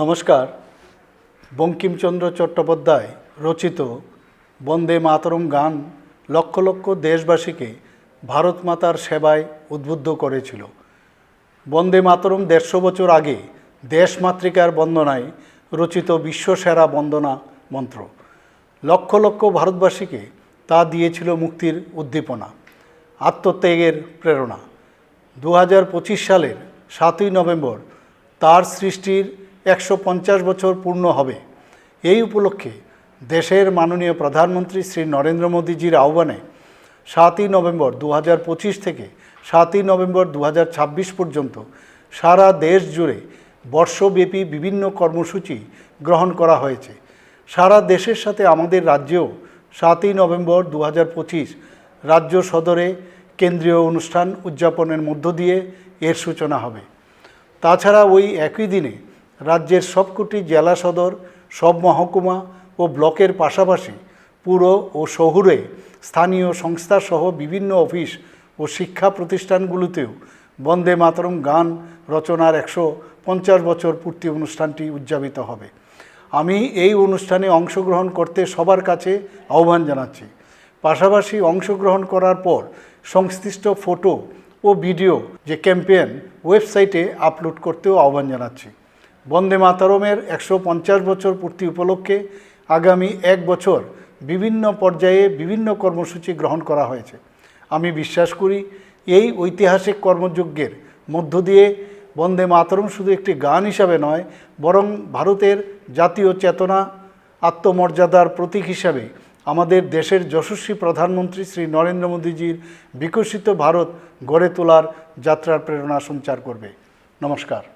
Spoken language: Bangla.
নমস্কার। বঙ্কিমচন্দ্র চট্টোপাধ্যায় রচিত বন্দে মাতরম গান লক্ষ লক্ষ দেশবাসীকে ভারত মাতার সেবায় উদ্বুদ্ধ করেছিল। বন্দে মাতরম দেড়শো বছর আগে দেশমাতৃকার বন্দনায় রচিত বিশ্বসেরা বন্দনা মন্ত্র। লক্ষ লক্ষ ভারতবাসীকে তা দিয়েছিল মুক্তির উদ্দীপনা, আত্মত্যাগের প্রেরণা। দু হাজার পঁচিশ সালের সাতই নভেম্বর তার সৃষ্টির একশো পঞ্চাশ বছর পূর্ণ হবে। এই উপলক্ষে দেশের মাননীয় প্রধানমন্ত্রী শ্রী নরেন্দ্র মোদীজির আহ্বানে সাতই নভেম্বর দু হাজার পঁচিশ থেকে সাতই নভেম্বর দু হাজার ছাব্বিশ পর্যন্ত সারা দেশ জুড়ে বর্ষব্যাপী বিভিন্ন কর্মসূচি গ্রহণ করা হয়েছে। সারা দেশের সাথে আমাদের রাজ্যেও সাতই নভেম্বর দু হাজার পঁচিশ রাজ্য সদরে কেন্দ্রীয় অনুষ্ঠান উদযাপনের মধ্য দিয়ে এর সূচনা হবে। তাছাড়া ওই একই দিনে রাজ্যের সবকটি জেলা সদর, সব মহকুমা ও ব্লকের পাশাপাশি পুর ও শহুরে স্থানীয় সংস্থাসহ বিভিন্ন অফিস ও শিক্ষা প্রতিষ্ঠানগুলোতেও বন্দে মাতরম গান রচনার একশো পঞ্চাশ বছর পূর্তি অনুষ্ঠানটি উদযাপিত হবে। আমি এই অনুষ্ঠানে অংশগ্রহণ করতে সবার কাছে আহ্বান জানাচ্ছি। পাশাপাশি অংশগ্রহণ করার পর সংশ্লিষ্ট ফটো ও ভিডিও যে ক্যাম্পেইন ওয়েবসাইটে আপলোড করতেও আহ্বান জানাচ্ছি। বন্দে মাতরমের একশো পঞ্চাশ বছর পূর্তি উপলক্ষে আগামী এক বছর বিভিন্ন পর্যায়ে বিভিন্ন কর্মসূচি গ্রহণ করা হয়েছে। আমি বিশ্বাস করি, এই ঐতিহাসিক কর্মযজ্ঞের মধ্য দিয়ে বন্দে মাতরম শুধু একটি গান হিসাবে নয়, বরং ভারতের জাতীয় চেতনা, আত্মমর্যাদার প্রতীক হিসাবে আমাদের দেশের যশস্বী প্রধানমন্ত্রী শ্রী নরেন্দ্র মোদীজির বিকশিত ভারত গড়ে তোলার যাত্রার প্রেরণা সঞ্চার করবে। নমস্কার।